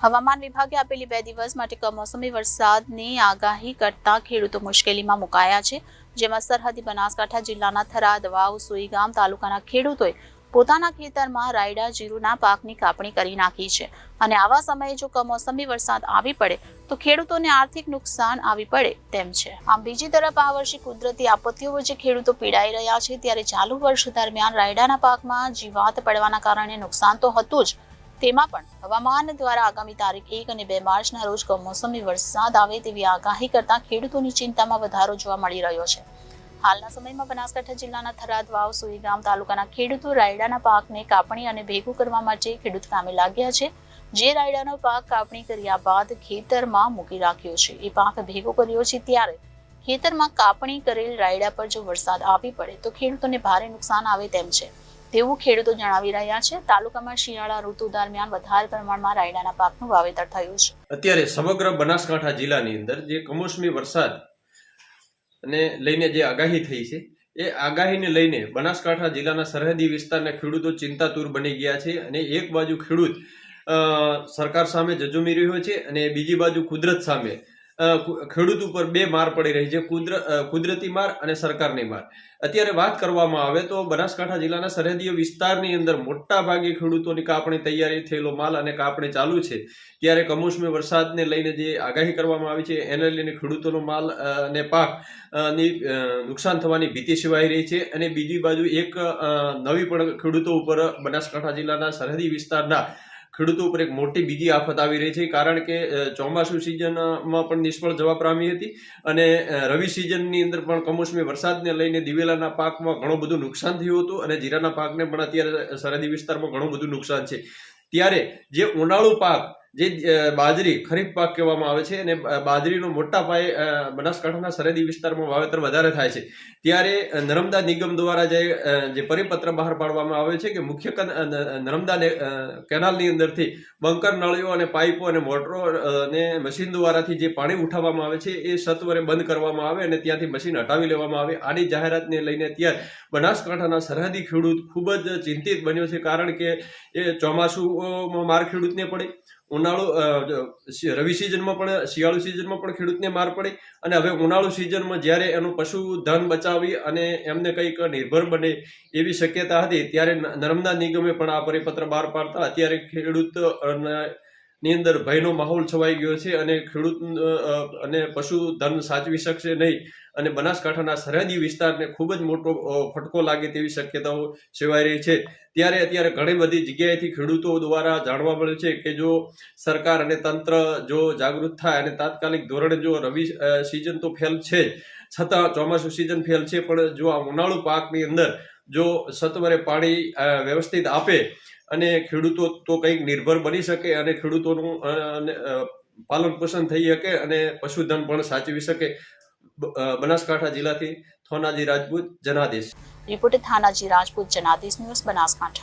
હવામાન વિભાગે આપેલી બે દિવસ માટે કમોસમી વરસાદની આગાહી કરતા ખેડૂતો મુશ્કેલીમાં મુકાયા છે, જેમાં સરહદી બનાસકાંઠા જિલ્લાના થરાદ વાવ સુઈગામ તાલુકાના ખેડૂતોએ પોતાના ખેતરમાં રાયડા, જીરુના પાકની કાપણી કરી નાખી છે. અને આવા સમયે જો કમોસમી વરસાદ આવી પડે, તો ખેડૂતોને આર્થિક નુકસાન આવી પડે તેમ છે. આમ બીજી તરફ આ વર્ષે કુદરતી આપત્તિઓ વચ્ચે ખેડૂતો પીડાઈ રહ્યા છે, ત્યારે ચાલુ વર્ષ દરમિયાન રાયડાના પાકમાં જીવાત પડવાના કારણે નુકસાન તો હતું જ તેમાં પણ હવામાન દ્વારા આગામી તારીખ એક અને બે માર્ચના રોજ કમોસમી વરસાદ આવે તેવી આગાહી કરતા ખેડૂતોની ચિંતામાં વધારો જોવા મળી રહ્યો છે. હાલના સમયમાં બનાસકાંઠા જિલ્લાના થરાદ વાવ સુઈગામ તાલુકાના ખેડૂતો રાયડાના પાકને કાપણી અને ભેગું કરવા માટે ખેડૂત કામે લાગ્યા છે. જે રાયડાનો પાક કાપણી કર્યા બાદ ખેતરમાં મૂકી રાખ્યો છે. એ પાક ભેગો કર્યો છે ત્યારે ખેતરમાં કાપણી કરેલ રાયડા પર જો વરસાદ આવી પડે તો ખેડૂતોને ભારે નુકસાન આવે તેમ છે. તેવું ખેડૂતો જણાવી રહ્યા છે. તાલુકામાં શિયાળા ઋતુ દરમિયાન વધારે પ્રમાણમાં રાયડાના પાકનું વાવેતર થયું છે. અત્યારે સમગ્ર બનાસકાંઠા જિલ્લાની અંદર જે કમોસમી વરસાદ અને લઈને જે આગાહી થઈ છે, એ આગાહીને લઈને બનાસકાંઠા જિલ્લાના સરહદી વિસ્તારના ખેડૂતો ચિંતાતુર બની ગયા છે અને એક બાજુ ખેડૂત સરકાર સામે જજુમી રહ્યો છે અને બીજી બાજુ કુદરત સામે ખેડૂત ઉપર બે માર પડી રહી છે, કુદર કુદરતી માર અને સરકારની માર. અત્યારે વાત કરવામાં આવે તો બનાસકાંઠા જિલ્લાના સરહદીય વિસ્તારની અંદર મોટા ભાગે ખેડૂતોની કાપણી તૈયારી થયેલો માલ અને કાપણી ચાલુ છે. ત્યારે કમોસમી વરસાદને લઈને જે આગાહી કરવામાં આવી છે, એને લઈને ખેડૂતોનો માલ અને પાકની નુકસાન થવાની ભીતિ સેવાઈ રહી છે અને બીજી બાજુ એક નવી પણ ખેડૂતો ઉપર બનાસકાંઠા જિલ્લાના સરહદી વિસ્તારના ખેડૂતો ઉપર એક મોટી બીજી આફત આવી રહી છે, કારણ કે ચોમાસુ સિઝનમાં પણ નિષ્ફળ જવા પામી હતી અને રવિ સિઝનની અંદર પણ કમોસમી વરસાદને લઈને દિવેલાના પાકમાં ઘણું બધું નુકસાન થયું હતું અને જીરાના પાકને પણ અત્યારે સરહદી વિસ્તારમાં ઘણું બધું નુકસાન છે. ત્યારે જે ઉનાળુ પાક જે બાજરી ખરીફ પાક કહેવામાં આવે છે અને બાજરીનો મોટા પાયે બનાસકાંઠાના સરહદી વિસ્તારમાં વાવેતર વધારે થાય છે. ત્યારે નર્મદા નિગમ દ્વારા જે જે પરિપત્ર બહાર પાડવામાં આવે છે કે મુખ્ય નર્મદા કેનાલની અંદરથી બંકર, નળીઓ અને પાઇપો અને મોટરો અને મશીન દ્વારાથી જે પાણી ઉઠાવવામાં આવે છે એ સત્વરે બંધ કરવામાં આવે અને ત્યાંથી મશીન હટાવી લેવામાં આવે. આની જાહેરાતને લઈને અત્યારે બનાસકાંઠાના સરહદી ખેડૂત ખૂબ જ ચિંતિત બન્યો છે કારણ કે એ ચોમાસુમાં માર ખેડૂતને પડે. ઉનાળુ રવિ સિઝનમાં પણ, શિયાળુ સિઝનમાં પણ ખેડૂતને માર પડે અને હવે ઉનાળુ સિઝનમાં જ્યારે એનું પશુધન બચાવી અને એમને કંઈક નિર્ભર બને એવી શક્યતા હતી, ત્યારે નર્મદા નિગમે પણ આ પરિપત્ર બહાર પાડતા, અત્યારે ખેડૂત ન- અંદર ભયનો માહોલ છવાઈ ગયો છે અને ખેડૂત અને અને પશુધન સાચવી શકશે નહીં અને બનાસકાંઠાના સરહદી વિસ્તારને ખૂબ જ મોટો ફટકો લાગે તેવી શક્યતાઓ સેવાઈ રહી છે. ત્યારે અત્યારે ઘણી બધી જગ્યાએથી ખેડૂતો દ્વારા જાણવા મળ્યું છે કે જો સરકાર અને તંત્ર જો જાગૃત થાય અને તાત્કાલિક ધોરણે જો રવિ સિઝન તો ફેલ છે, છતાં ચોમાસું સિઝન ફેલ છે, પણ જો આ ઉનાળુ પાકની અંદર જો સત્વરે પાણી વ્યવસ્થિત આપે અને ખેડૂતો તો કંઈક નિર્ભર બની શકે અને ખેડૂતોનું પાલન પોષણ થઈ શકે અને પશુધન પણ સાચવી શકે. બનાસકાંઠા જિલ્લાથી Thonaji Rajput Janadesh. Report Thanaji Rajput Janadesh news Banaskantha.